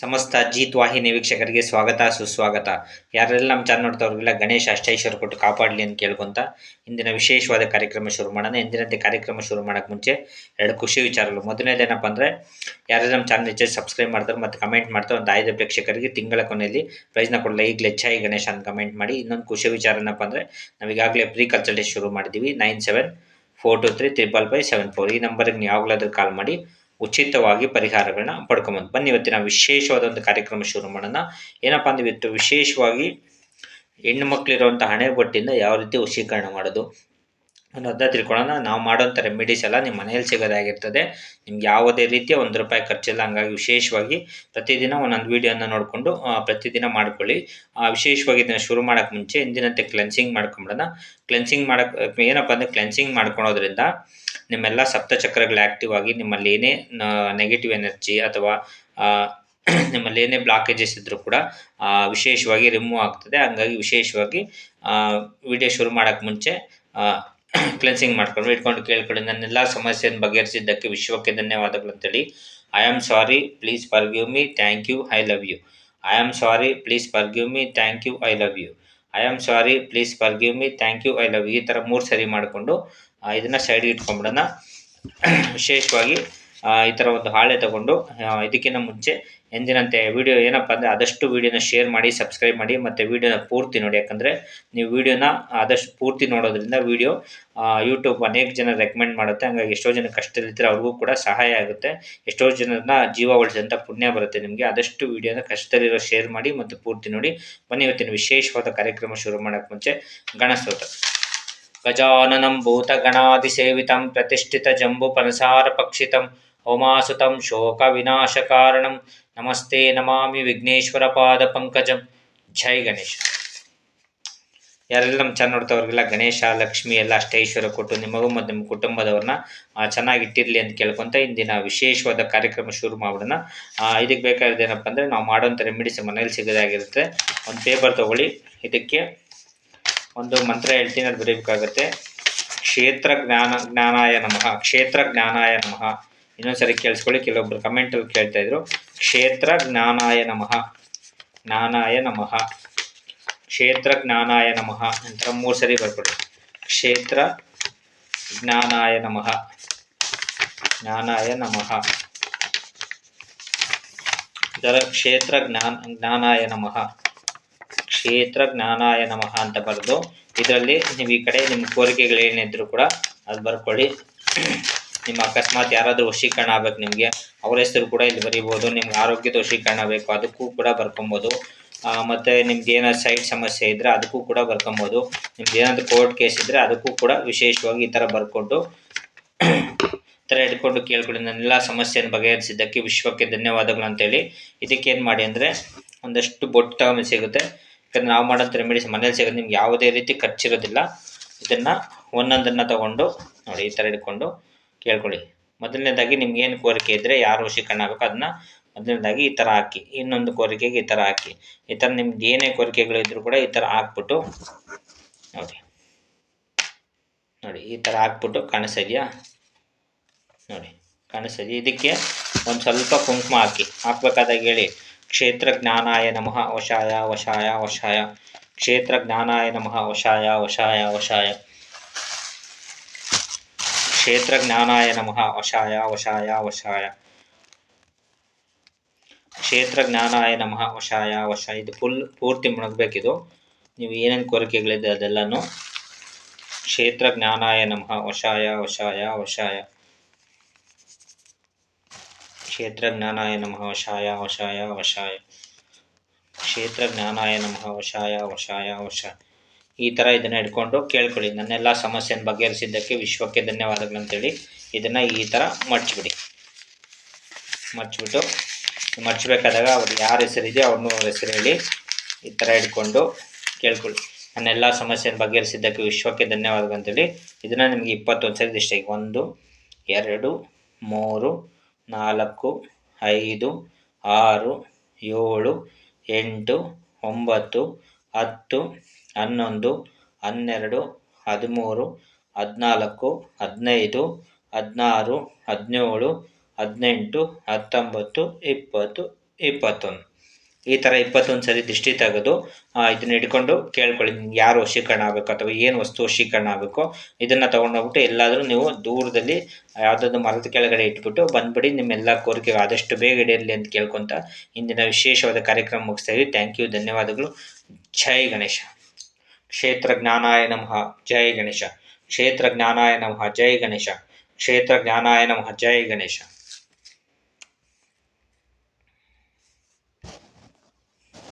ಸಮಸ್ತ ಜೀತ್ ವಾಹಿನಿ ವೀಕ್ಷಕರಿಗೆ ಸ್ವಾಗತ, ಸುಸ್ವಾಗತ. ಯಾರೆಲ್ಲ ನಮ್ಮ ಚಾನಲ್ ನೋಡ್ತಾವ್ರಿಗೆಲ್ಲ ಗಣೇಶ ಅಷ್ಟೈಶ್ವರ ಕೊಟ್ಟು ಕಾಪಾಡಲಿ ಅಂತ ಕೇಳ್ಕೊಂತ ಇಂದಿನ ವಿಶೇಷವಾದ ಕಾರ್ಯಕ್ರಮ ಶುರು ಮಾಡೋಣ. ಇಂದಿನಂತೆ ಕಾರ್ಯಕ್ರಮ ಶುರು ಮಾಡೋಕ್ಕೆ ಮುಂಚೆ ಎರಡು ಖುಷಿ ವಿಚಾರಗಳು. ಮೊದಲನೇದೇನಪ್ಪ ಅಂದರೆ, ಯಾರೆಲ್ಲ ನಮ್ಮ ಚಾನಲ್ ಹೆಚ್ಚಾಗಿ ಸಬ್ಸ್ಕ್ರೈಬ್ ಮಾಡ್ತಾರೆ ಮತ್ತು ಕಮೆಂಟ್ ಮಾಡ್ತಾರೆ ಒಂದು ಐದು ಪ್ರೇಕ್ಷಕರಿಗೆ ತಿಂಗಳ ಕೊನೆಯಲ್ಲಿ ಪ್ರೈಸ್ನ ಕೊಡಲ್ಲ ಈಗಲೇ ಹೆಚ್ಚಾಗಿ ಗಣೇಶ ಅಂತ ಕಮೆಂಟ್ ಮಾಡಿ. ಇನ್ನೊಂದು ಖುಷಿ ವಿಚಾರ ಏನಪ್ಪ ಅಂದರೆ ನಾವೀಗಾಗಲೇ ಪ್ರೀ ಕನ್ಸಲ್ಟೇಷನ್ ಶುರು ಮಾಡಿದ್ದೀವಿ. Nine seven four two three triple five seven four ಈ ನಂಬರ್ಗೆ ನೀವು ಯಾವಾಗಲಾದ್ರೂ ಕಾಲ್ ಮಾಡಿ. ಉಚಿತವಾಗಿ ಪರಿಹಾರಗಳನ್ನ ಪಡ್ಕೊಂಬಂದು. ಬನ್ನಿ ಇವತ್ತಿನ ವಿಶೇಷವಾದ ಒಂದು ಕಾರ್ಯಕ್ರಮ ಶುರು ಮಾಡೋಣ. ಏನಪ್ಪ ಅಂದ್ರೆ ಇವತ್ತು ವಿಶೇಷವಾಗಿ ಹೆಣ್ಣು ಮಕ್ಕಳಿರುವಂಥ ಹಣೆ ಬೊಟ್ಟಿಂದ ಯಾವ ರೀತಿ ವಶೀಕರಣ ಮಾಡೋದು? ಅನ್ನೋದನ್ನ ತಿಳ್ಕೊಳ್ಳೋಣ ನಾವು ಮಾಡೋಂಥ ರೆಮಿಡೀಸ್ ಎಲ್ಲ ನಿಮ್ಮ ಮನೆಯಲ್ಲಿ ಸಿಗೋದಾಗಿರ್ತದೆ ನಿಮ್ಗೆ ಯಾವುದೇ ರೀತಿಯ ಒಂದು ರೂಪಾಯಿ ಖರ್ಚಿಲ್ಲ. ಹಂಗಾಗಿ ವಿಶೇಷವಾಗಿ ಪ್ರತಿದಿನ ಒಂದೊಂದು ವೀಡಿಯೋನ ನೋಡಿಕೊಂಡು ಪ್ರತಿದಿನ ಮಾಡ್ಕೊಳ್ಳಿ. ವಿಶೇಷವಾಗಿ ಇದನ್ನು ಶುರು ಮಾಡೋಕ್ಕೆ ಮುಂಚೆ ಇಂದಿನಂತೆ ಕ್ಲೆನ್ಸಿಂಗ್ ಮಾಡ್ಕೊಂಬಿಡೋಣ. ಕ್ಲೆನ್ಸಿಂಗ್ ಮಾಡೋಕ್ಕೆ ಏನಪ್ಪ ಅಂದರೆ ಕ್ಲೆನ್ಸಿಂಗ್ ಮಾಡ್ಕೊಳೋದ್ರಿಂದ ನಿಮ್ಮೆಲ್ಲ ಸಪ್ತಚಕ್ರಗಳು ಆ್ಯಕ್ಟಿವ್ ಆಗಿ ನಿಮ್ಮಲ್ಲಿ ಏನೇ ನೆಗೆಟಿವ್ ಎನರ್ಜಿ ಅಥವಾ ನಿಮ್ಮಲ್ಲಿ ಏನೇ ಬ್ಲಾಕೇಜಸ್ ಇದ್ದರೂ ಕೂಡ ವಿಶೇಷವಾಗಿ ರಿಮೂವ್ ಆಗ್ತದೆ. ಹಂಗಾಗಿ ವಿಶೇಷವಾಗಿ ವಿಡಿಯೋ ಶುರು ಮಾಡೋಕ್ಕೆ ಮುಂಚೆ ಕ್ಲೆನ್ಸಿಂಗ್ ಮಾಡ್ಕೊಂಡು ಇಟ್ಕೊಂಡು ಕೇಳ್ಕೊಳ್ಳಿ. ನನ್ನೆಲ್ಲ ಸಮಸ್ಯೆಯನ್ನು ಬಗೆಹರಿಸಿದ್ದಕ್ಕೆ ವಿಶ್ವಕ್ಕೆ ಧನ್ಯವಾದಗಳು ಅಂತೇಳಿ. I am sorry please forgive me thank you I love you I am sorry please forgive me thank you I love you I am sorry please forgive me thank you I love you ಈ ಥರ ಮೂರು ಸರಿ ಮಾಡಿಕೊಂಡು ಇದನ್ನು ಸೈಡ್ಗೆ ಇಟ್ಕೊಂಬಿಡೋಣ ವಿಶೇಷವಾಗಿ ಈ ಥರ ಒಂದು ಹಾಳೆ ತಗೊಂಡು ಇದಕ್ಕಿಂತ ಮುಂಚೆ ಎಂದಿನಂತೆ ವಿಡಿಯೋ ಏನಪ್ಪ ಅಂದರೆ ಆದಷ್ಟು ವೀಡಿಯೋನ ಶೇರ್ ಮಾಡಿ ಸಬ್ಸ್ಕ್ರೈಬ್ ಮಾಡಿ, ಮತ್ತು ವೀಡಿಯೋನ ಪೂರ್ತಿ ನೋಡಿ. ಯಾಕಂದರೆ ನೀವು ವಿಡಿಯೋನ ಆದಷ್ಟು ಪೂರ್ತಿ ನೋಡೋದ್ರಿಂದ ವಿಡಿಯೋ ಯೂಟ್ಯೂಬ್ ಅನೇಕ ಜನ ರೆಕಮೆಂಡ್ ಮಾಡುತ್ತೆ. ಹಂಗಾಗಿ ಎಷ್ಟೋ ಜನ ಕಷ್ಟದಲ್ಲಿದ್ದರೆ ಅವ್ರಿಗೂ ಕೂಡ ಸಹಾಯ ಆಗುತ್ತೆ. ಎಷ್ಟೋ ಜನರನ್ನ ಜೀವ ಉಳಿಸಿದಂಥ ಪುಣ್ಯ ಬರುತ್ತೆ ನಿಮಗೆ. ಆದಷ್ಟು ವೀಡಿಯೋನ ಕಷ್ಟದಲ್ಲಿರೋ ಶೇರ್ ಮಾಡಿ ಮತ್ತು ಪೂರ್ತಿ ನೋಡಿ. ಬನ್ನಿ ಇವತ್ತಿನ ವಿಶೇಷವಾದ ಕಾರ್ಯಕ್ರಮ ಶುರು ಮಾಡೋಕ್ಕೆ ಮುಂಚೆ ಗಣಸ್ತೋತ್ರ. ಗಜಾನನಂ ಭೂತ ಗಣಾದಿ ಸೇವಿತಂ ಪ್ರತಿಷ್ಠಿತ ಜಂಬು ಪನಸಾರ ಪಕ್ಷಿತಂ. ಹೋಮಾಸುತಂ ಕಾರಣಂ ನಮಸ್ತೆ ನಮಾಮಿ ವಿಘ್ನೇಶ್ವರ ಪಾದ ಪಂಕಜಂ ಜೈ ಗಣೇಶ ಯಾರೆಲ್ಲ ನಮ್ಮ ಚೆನ್ನ ನೋಡ್ತಾವ್ರಿಗೆಲ್ಲ ಗಣೇಶ, ಲಕ್ಷ್ಮಿ, ಎಲ್ಲ ಅಷ್ಟೈಶ್ವರ ಕೊಟ್ಟು ನಿಮಗೂ ಮತ್ತು ನಿಮ್ಮ ಕುಟುಂಬದವ್ರನ್ನ ಚೆನ್ನಾಗಿಟ್ಟಿರಲಿ ಅಂತ ಕೇಳ್ಕೊತ ಇಂದಿನ ವಿಶೇಷವಾದ ಕಾರ್ಯಕ್ರಮ ಶುರು ಮಾಡೋಣ ಇದಕ್ಕೆ ಬೇಕಾಗಿರೋದು ಏನಪ್ಪ ಅಂದರೆ ನಾವು ಮಾಡೋಂಥ ರೆಮಿಡಿಸ್ ಮನೇಲಿ ಸಿಗೋದಾಗಿರುತ್ತೆ ಒಂದು ಪೇಪರ್ ತೊಗೊಳ್ಳಿ. ಇದಕ್ಕೆ ಒಂದು ಮಂತ್ರ ಹೇಳ್ತೀನಿ, ಅದು ಬರೀಬೇಕಾಗುತ್ತೆ. ಕ್ಷೇತ್ರ ಜ್ಞಾನ, ಜ್ಞಾನಾಯ ನಮಃ. ಕ್ಷೇತ್ರ ಜ್ಞಾನಾಯ ನಮಃ. ಇನ್ನೊಂದ್ಸರಿ ಕೇಳಿಸ್ಕೊಳ್ಳಿ, ಕೆಲವೊಬ್ರು ಕಮೆಂಟಲ್ಲಿ ಕೇಳ್ತಾ ಇದ್ರು. ಕ್ಷೇತ್ರ ಜ್ಞಾನಾಯ ನಮಃ. ಜ್ಞಾನಾಯ ನಮಃ. ಕ್ಷೇತ್ರ ಜ್ಞಾನಾಯ ನಮಃ. ಅಂತ ಮೂರು ಸರಿ ಬರ್ಕೊಳ್ಳಿ ಕ್ಷೇತ್ರ ಜ್ಞಾನಾಯ ನಮಃ. ಜ್ಞಾನಾಯ ನಮಃ. ಇದರ ಕ್ಷೇತ್ರ ಜ್ಞಾನ, ಜ್ಞಾನಾಯ ನಮಃ. ಕ್ಷೇತ್ರ ಜ್ಞಾನಾಯ ನಮಃ ಅಂತ ಬರೆದು, ಇದರಲ್ಲಿ ನೀವು ಈ ಕಡೆ ನಿಮ್ಮ ಕೋರಿಕೆಗಳೇನಿದ್ರು ಕೂಡ ಅದು ಬರ್ಕೊಳ್ಳಿ. ನಿಮ್ಮ ಅಕಸ್ಮಾತ್ ಯಾರಾದರೂ ವಶೀಕರಣ ಆಗ್ಬೇಕು ನಿಮಗೆ, ಅವ್ರ ಹೆಸರು ಕೂಡ ಇಲ್ಲಿ ಬರೀಬಹುದು ನಿಮ್ಗೆ ಆರೋಗ್ಯದ ವಶೀಕರಣ ಬೇಕು, ಅದಕ್ಕೂ ಕೂಡ ಬರ್ಕೊಬೋದು. ಮತ್ತೆ ನಿಮ್ಗೆ ಏನಾದ್ರು ಸೈಡ್ ಸಮಸ್ಯೆ ಇದ್ದರೆ ಅದಕ್ಕೂ ಕೂಡ ಬರ್ಕೊಬೋದು. ನಿಮ್ದು ಏನಾದರೂ ಕೋರ್ಟ್ ಕೇಸ್ ಇದ್ದರೆ ಅದಕ್ಕೂ ಕೂಡ ವಿಶೇಷವಾಗಿ ಈ ಥರ ಬರ್ಕೊಂಡು ಥರ ಹಿಡ್ಕೊಂಡು ಕೇಳ್ಕೊಳ್ಳಿ. ನನ್ನೆಲ್ಲ ಸಮಸ್ಯೆಯನ್ನು ಬಗೆಹರಿಸಿದ್ದಕ್ಕೆ ವಿಶ್ವಕ್ಕೆ ಧನ್ಯವಾದಗಳು ಅಂತೇಳಿ. ಇದಕ್ಕೇನು ಮಾಡಿ ಅಂದರೆ ಒಂದಷ್ಟು ಬೊಟ್ಟು ತಗೊಂಡು ಸಿಗುತ್ತೆ. ಯಾಕಂದ್ರೆ ನಾವು ಮಾಡೋಂಥ ರೆಮಿಡೀಸ್ ಮನೇಲಿ ಸಿಗೋದು, ನಿಮ್ಗೆ ಯಾವುದೇ ರೀತಿ ಖರ್ಚಿರೋದಿಲ್ಲ. ಇದನ್ನು ಒಂದೊಂದನ್ನು ತಗೊಂಡು ನೋಡಿ, ಈ ಥರ ಹಿಡ್ಕೊಂಡು ಕೇಳ್ಕೊಳ್ಳಿ. ಮೊದಲನೇದಾಗಿ ನಿಮ್ಗೆ ಏನು ಕೋರಿಕೆ ಇದ್ದರೆ ಯಾರು ಆಗಬೇಕು ಅದನ್ನ ಮೊದಲನೇದಾಗಿ ಈ ಥರ ಹಾಕಿ, ಇನ್ನೊಂದು ಕೋರಿಕೆಗೆ ಈ ಥರ ಹಾಕಿ. ಈ ಥರ ನಿಮ್ಗೆ ಏನೇ ಕೋರಿಕೆಗಳು ಇದ್ದರೂ ಕೂಡ ಈ ಥರ ಹಾಕ್ಬಿಟ್ಟು, ನೋಡಿ. ನೋಡಿ, ಈ ಥರ ಹಾಕ್ಬಿಟ್ಟು ಕಾಣಿಸ್ತಿದ್ಯಾ ನೋಡಿ ಕಾಣಿಸ್ತಿದೆಯಾ ಇದಕ್ಕೆ ಒಂದು ಸ್ವಲ್ಪ ಕುಂಕುಮ ಹಾಕಿ. ಹಾಕ್ಬೇಕಾದಾಗ ಹೇಳಿ, ಕ್ಷೇತ್ರ ಜ್ಞಾನಾಯ ನಮಃ ವಶಾಯ ವಶಾಯ ವಶಾಯ. ಕ್ಷೇತ್ರ ಜ್ಞಾನಾಯ ನಮಃ ವಶಾಯ ವಶಾಯ ವಶಾಯ. ಕ್ಷೇತ್ರ ಜ್ಞಾನಾಯ ನಮಃ. ವಶಾಯ ವಶಾಯ ವಶಾಯ. ಕ್ಷೇತ್ರ ಜ್ಞಾನಾಯ ನಮಃ, ವಶಾಯ ವಶ ಇದು ಫುಲ್ ಪೂರ್ತಿ ಮುಣಗಬೇಕಿದು. ನೀವು ಏನೇನು ಕೋರಿಕೆಗಳಿದೆ ಅದೆಲ್ಲನೂ ಕ್ಷೇತ್ರ ಜ್ಞಾನಾಯ ನಮಃ, ವಶಾಯ ವಶಾಯ ವಶಾಯ. ಕ್ಷೇತ್ರ ಜ್ಞಾನಾಯ ನಮಃ, ವಶಾಯ ವಶಾಯ ವಶಾಯ. ಕ್ಷೇತ್ರ ಜ್ಞಾನಾಯ ನಮಃ, ವಶಾಯ ವಶಾಯ ವಶಾಯ. ಈ ಥರ ಇದನ್ನು ಇಟ್ಕೊಂಡು ಕೇಳ್ಕೊಳ್ಳಿ. ನನ್ನೆಲ್ಲ ಸಮಸ್ಯೆಯನ್ನು ಬಗೆಹರಿಸಿದ್ದಕ್ಕೆ ವಿಶ್ವಕ್ಕೆ ಧನ್ಯವಾದಗಳು ಅಂತೇಳಿ ಇದನ್ನು ಈ ಥರ ಮಡ್ಚಿಬಿಡಿ ಮಡ್ಚಿಬಿಟ್ಟು ಮಡ್ಚಬೇಕಾದಾಗ ಅವ್ರು ಯಾರ ಹೆಸರಿದೆ ಅವ್ರನ್ನೂ ಅವ್ರ ಹೆಸರು ಹೇಳಿ ಈ ಥರ ಇಟ್ಕೊಂಡು ಕೇಳ್ಕೊಳ್ಳಿ. ನನ್ನೆಲ್ಲ ಸಮಸ್ಯೆಯನ್ನು ಬಗೆಹರಿಸಿದ್ದಕ್ಕೆ ವಿಶ್ವಕ್ಕೆ ಧನ್ಯವಾದಗಳು ಅಂತೇಳಿ ಇದನ್ನು ನಿಮಗೆ ಇಪ್ಪತ್ತೊಂದು ಸರಿ ಇಷ್ಟ ಒಂದು, ಎರಡು, ಮೂರು, ನಾಲ್ಕು, ಐದು, ಆರು, ಏಳು, ಎಂಟು, ಒಂಬತ್ತು, ಹತ್ತು ಹನ್ನೊಂದು, ಹನ್ನೆರಡು, ಹದಿಮೂರು, ಹದಿನಾಲ್ಕು, ಹದಿನೈದು, ಹದಿನಾರು, ಹದಿನೇಳು, ಹದಿನೆಂಟು, ಹತ್ತೊಂಬತ್ತು, ಇಪ್ಪತ್ತು, ಇಪ್ಪತ್ತೊಂದು. ಈ ಥರ ಇಪ್ಪತ್ತೊಂದು ಸರಿ ದೃಷ್ಟಿ ತೆಗೆದು ಇದನ್ನ ಹಿಡ್ಕೊಂಡು ಕೇಳ್ಕೊಳ್ಳಿ ಯಾರು ವಶೀಕರಣ ಆಗಬೇಕು ಅಥವಾ ಏನು ವಸ್ತು ವಶೀಕರಣ ಆಗಬೇಕು, ಇದನ್ನು ತೊಗೊಂಡೋಗ್ಬಿಟ್ಟು ಎಲ್ಲಾದರೂ ನೀವು ದೂರದಲ್ಲಿ ಯಾವುದಾದ್ರು ಮರದ ಕೆಳಗಡೆ ಇಟ್ಬಿಟ್ಟು ಬಂದ್ಬಿಡಿ, ನಿಮ್ಮೆಲ್ಲ ಕೋರಿಕೆ ಆದಷ್ಟು ಬೇಗ ಈಡೇರಲಿ ಅಂತ ಕೇಳ್ಕೊತ ಇಂದಿನ ವಿಶೇಷವಾದ ಕಾರ್ಯಕ್ರಮ ಮುಗಿಸ್ತಾ ಇದ್ದೀವಿ. ಥ್ಯಾಂಕ್ ಯು ಧನ್ಯವಾದಗಳು. ಜೈ ಗಣೇಶ. ಕ್ಷೇತ್ರ ಜ್ಞಾನಾಯ ನಮಃ ಜೈ ಗಣೇಶ ಕ್ಷೇತ್ರ ಜ್ಞಾನಾಯ ನಮಃ ಜೈ ಗಣೇಶ ಕ್ಷೇತ್ರ ಜ್ಞಾನಾಯ ನಮಃ ಜೈ ಗಣೇಶ